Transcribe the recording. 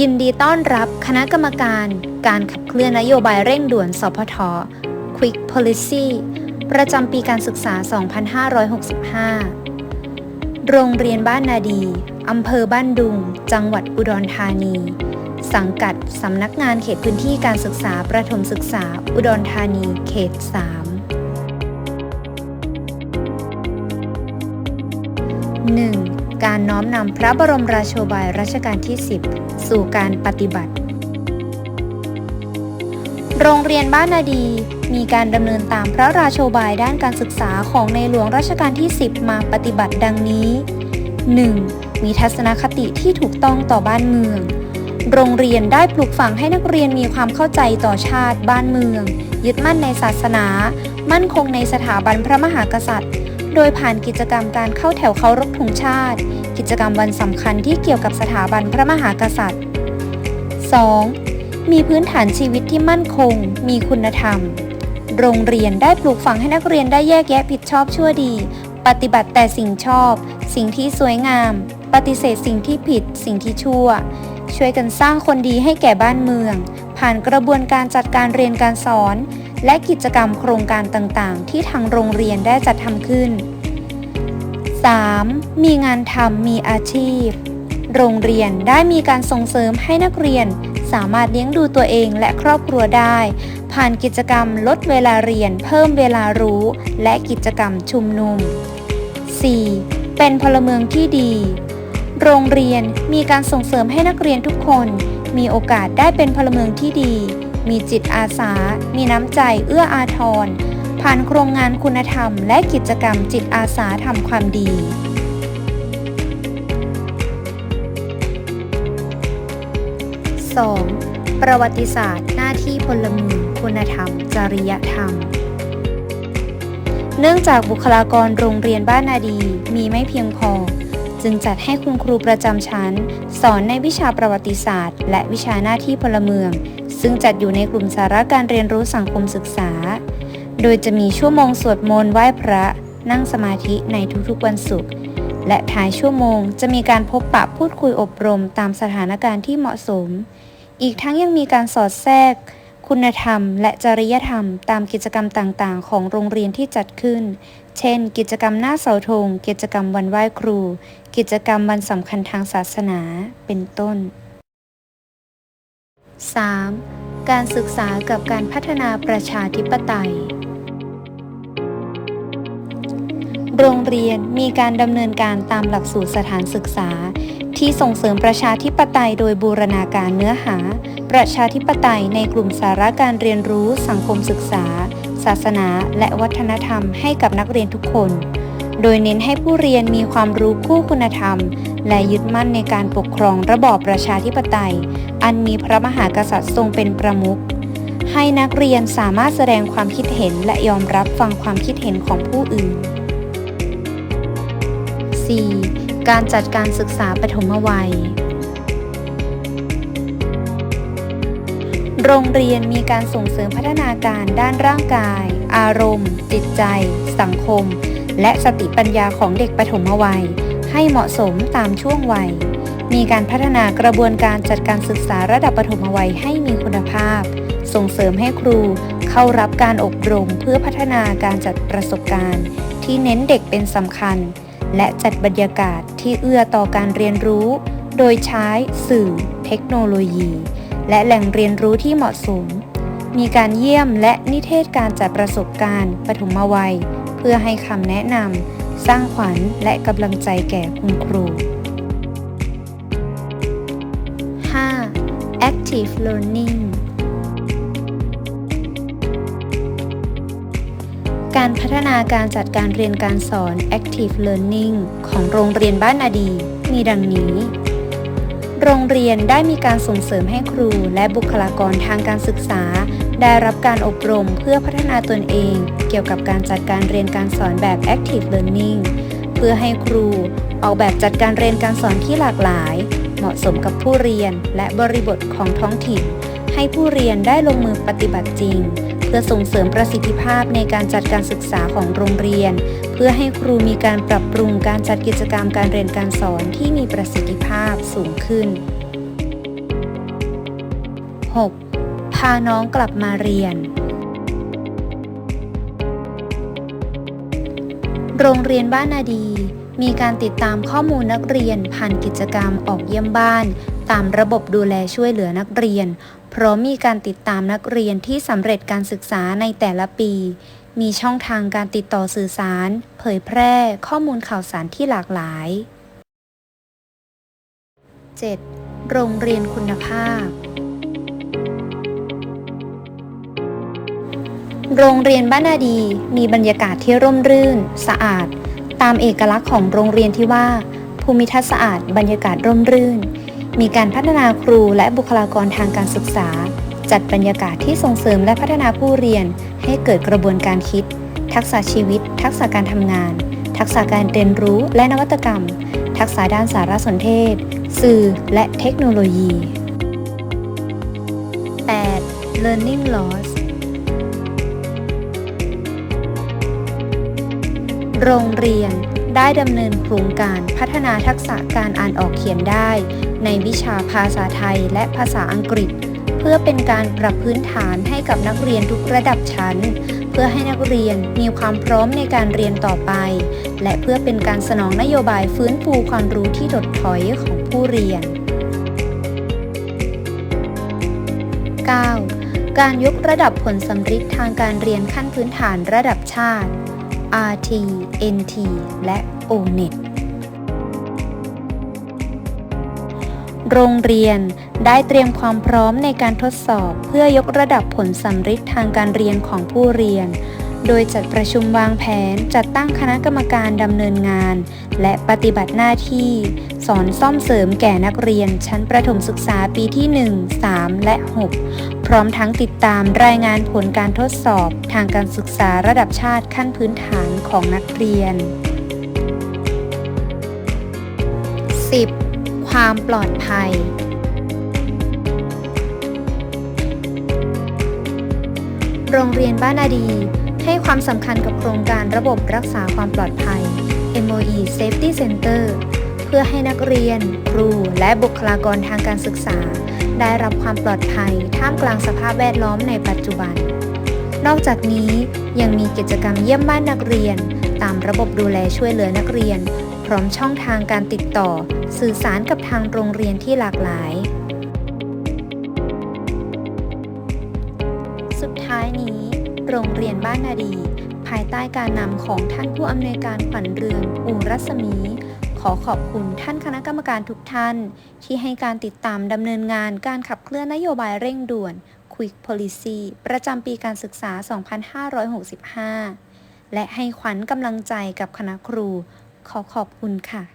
ยินดีต้อนรับคณะกรรมการการขับเคลื่อนนโยบายเร่งด่วน สพท Quick Policy ประจำปีการศึกษา 2565 โรงเรียนบ้านนาดี อำเภอบ้านดุง จังหวัดอุดรธานี สังกัดสำนักงานเขตพื้นที่การศึกษาประถมศึกษา อุดรธานีเขต 3 1. การน้อมนำพระบรมราโชบายรัชกาลที่ 10 สู่การปฏิบัติ โรงเรียนบ้านนาดีมีการดำเนินตามพระราโชบายด้านการศึกษาของในหลวงรัชกาลที่ 10 มาปฏิบัติดังนี้ 1. มีทัศนคติที่ถูกต้องต่อบ้านเมือง โรงเรียนได้ปลูกฝังให้นักเรียนมีความเข้าใจต่อชาติบ้านเมือง ยึดมั่นในศาสนา มั่นคงในสถาบันพระมหากษัตริย์ โดยผ่านกิจกรรมการเข้าแถวเคารพธงชาติ กิจกรรมวันสำคัญที่เกี่ยวกับสถาบันพระมหากษัตริย์ 2. มีพื้นฐานชีวิตที่มั่นคง มีคุณธรรม โรงเรียนได้ปลูกฝังให้นักเรียนได้แยกแยะผิดชอบชั่วดี ปฏิบัติแต่สิ่งชอบ สิ่งที่สวยงาม ปฏิเสธสิ่งที่ผิด สิ่งที่ชั่ว ช่วยกันสร้างคนดีให้แก่บ้านเมือง ผ่านกระบวนการจัดการเรียนการสอน และกิจกรรมโครงการต่างๆ ที่ทางโรงเรียนได้จัดทำขึ้น 3. มีงานทำมีอาชีพ โรงเรียนได้มีการส่งเสริมให้นักเรียน สามารถเลี้ยงดูตัวเองและครอบครัวได้ ผ่านกิจกรรมลดเวลาเรียน เพิ่มเวลารู้ และกิจกรรมชุมนุม 4. เป็นพลเมืองที่ดี โรงเรียนมีการส่งเสริมให้นักเรียนทุกคน มีโอกาสได้เป็นพลเมืองที่ดี มีจิตอาสา มีน้ำใจเอื้ออาทร ผ่านโครงงานคุณธรรม และกิจกรรมจิตอาสาทำความดี 2. ประวัติศาสตร์หน้าที่พลเมืองคุณธรรม จริยธรรม เนื่องจากบุคลากรโรงเรียนบ้านนาดีมีไม่เพียงพอ จึงจัดให้คุณครูประจำชั้น สอนในวิชาประวัติศาสตร์ และวิชาหน้าที่พลเมือง ซึ่งจัดอยู่ในกลุ่มสาระการเรียนรู้สังคมศึกษา โดยจะมีชั่วโมงสวดมนต์ไหว้พระ นั่งสมาธิในทุกๆวันศุกร์และท้ายชั่วโมงจะมีการพบปะพูดคุยอบรมตามสถานการณ์ที่เหมาะสม อีกทั้งยังมีการสอดแทรก คุณธรรม และจริยธรรม ตามกิจกรรมต่างๆ ของโรงเรียนที่จัดขึ้น เช่น กิจกรรมหน้าเสาธง กิจกรรมวันไหว้ครู กิจกรรมวันสำคัญทางศาสนา เป็นต้น 3. การศึกษากับการพัฒนาประชาธิปไตย โรงเรียนมีการดำเนินการตามหลักสูตรสถานศึกษา ที่ส่งเสริมประชาธิปไตยโดยบูรณาการเนื้อหา ประชาธิปไตยในกลุ่มสาระการเรียนรู้สังคมศึกษา ศาสนา และวัฒนธรรมให้กับนักเรียนทุกคน โดยเน้นให้ผู้เรียนมีความรู้คู่คุณธรรม และยึดมั่นในการปกครองระบอบประชาธิปไตย อันมีพระมหากษัตริย์ทรงเป็นประมุขให้นักเรียนสามารถแสดงความคิดเห็นและยอมรับฟังความคิดเห็นของผู้อื่น 4. การจัดการศึกษาปฐมวัย โรงเรียนมีการส่งเสริมพัฒนาการด้านร่างกาย อารมณ์ จิตใจ สังคม และสติปัญญาของเด็กปฐมวัย ให้เหมาะสมตามช่วงวัย มีการพัฒนากระบวนการจัดการศึกษาระดับปฐมวัยให้มีคุณภาพ ส่งเสริมให้ครูเข้ารับการอบรมเพื่อพัฒนาการจัดประสบการณ์ ที่เน้นเด็กเป็นสำคัญ และจัดบรรยากาศที่เอื้อต่อการเรียนรู้ โดยใช้สื่อ เทคโนโลยี และแหล่งเรียนรู้ที่เหมาะสม มีการเยี่ยมและนิเทศการจัดประสบการณ์ปฐมวัย เพื่อให้คำแนะนำสร้างขวัญและกำลังใจแก่คุณครู 5. Active Learning การพัฒนาการจัดการเรียนการสอน Active Learning ของโรงเรียนบ้านนาดี มีดังนี้ โรงเรียนได้มีการส่งเสริมให้ครูและบุคลากรทางการศึกษา ได้รับการอบรมเพื่อพัฒนาตนเอง เกี่ยวกับการจัดการเรียนการสอนแบบ Active Learning เพื่อให้ครูออกแบบจัดการเรียนการสอนที่หลากหลาย เหมาะสมกับผู้เรียนและบริบทของท้องถิ่น ให้ผู้เรียนได้ลงมือปฏิบัติจริง เพื่อส่งเสริมประสิทธิภาพในการจัดการศึกษาของโรงเรียน เพื่อให้ครูมีการปรับปรุงการจัดกิจกรรมการเรียนการสอนที่มีประสิทธิภาพสูงขึ้น 6. พาน้องกลับมาเรียน โรงเรียนบ้านนาดี มีการติดตามข้อมูลนักเรียนผ่านกิจกรรมออกเยี่ยมบ้าน ตามระบบดูแลช่วยเหลือนักเรียนเพราะมีการติดตามนักเรียนที่สำเร็จการศึกษาในแต่ละปี มีช่องทางการติดต่อสื่อสาร เผยแพร่ข้อมูลข่าวสารที่หลากหลาย 7. โรงเรียนคุณภาพ โรงเรียนบ้านาดีมีบรรยากาศที่ร่มรื่น สะอาด ตามเอกลักษณ์ของโรงเรียนที่ว่า ภูมิทัศน์สะอาด บรรยากาศร่มรื่น มีการพัฒนาครูและบุคลากรทางการศึกษา จัดบรรยากาศที่ส่งเสริมและพัฒนาผู้เรียน ให้เกิดกระบวนการคิด ทักษะชีวิต ทักษะการทำงาน ทักษะการเรียนรู้และนวัตกรรม ทักษะด้านสารสนเทศ สื่อ และเทคโนโลยี 8. Learning Loss โรงเรียนได้ดำเนินโครงการพัฒนาทักษะการอ่านออกเขียนได้ ในวิชาภาษาไทยและภาษาอังกฤษ พื่อเป็นการปรับพื้นฐานให้กับนักเรียนทุกระดับชั้น เพื่อให้นักเรียนมีความพร้อมในการเรียนต่อไป และเพื่อเป็นการสนองนโยบายฟื้นฟูความรู้ที่ถดถอยของผู้เรียน 9. การยกระดับผลสำฤทธิ์ทางการเรียนขั้นพื้นฐานระดับชาติ RT NT และ ONET โรงเรียน ได้เตรียมความพร้อมในการทดสอบเพื่อยกระดับผลสำฤทธิ์ทางการเรียนของผู้เรียน โดยจัดประชุมวางแผนจัดตั้งคณะกรรมการดำเนินงาน และปฏิบัติหน้าที่ สอนซ่อมเสริมแก่นักเรียนชั้นประถมศึกษาปีที่ 1 3 และ 6 พร้อมทั้งติดตามรายงานผลการทดสอบทางการศึกษาระดับชาติขั้นพื้นฐานของนักเรียน 10. ความปลอดภัย โรงเรียนบ้านนาดี ให้ความสำคัญกับโครงการระบบรักษาความปลอดภัย MOE Safety Center เพื่อให้นักเรียน ครู และบุคลากรทางการศึกษา ได้รับความปลอดภัยท่ามกลางสภาพแวดล้อมในปัจจุบัน นอกจากนี้ยังมีกิจกรรมเยี่ยมบ้านนักเรียน ตามระบบดูแลช่วยเหลือนักเรียน พร้อมช่องทางการติดต่อ สื่อสารกับทางโรงเรียนที่หลากหลายายนี้ โรงเรียนบ้านนาดี ภายใต้การนำของท่านผู้อำนวยการขวัญเรืองอูรัศมี ขอขอบคุณท่านคณะกรรมการทุกท่าน ที่ให้การติดตามดำเนินงานการขับเคลื่อนนโยบายเร่งด่วน Quick Policy ประจำปีการศึกษา 2565 และให้ขวัญกำลังใจกับคณะครู ขอขอบคุณค่ะ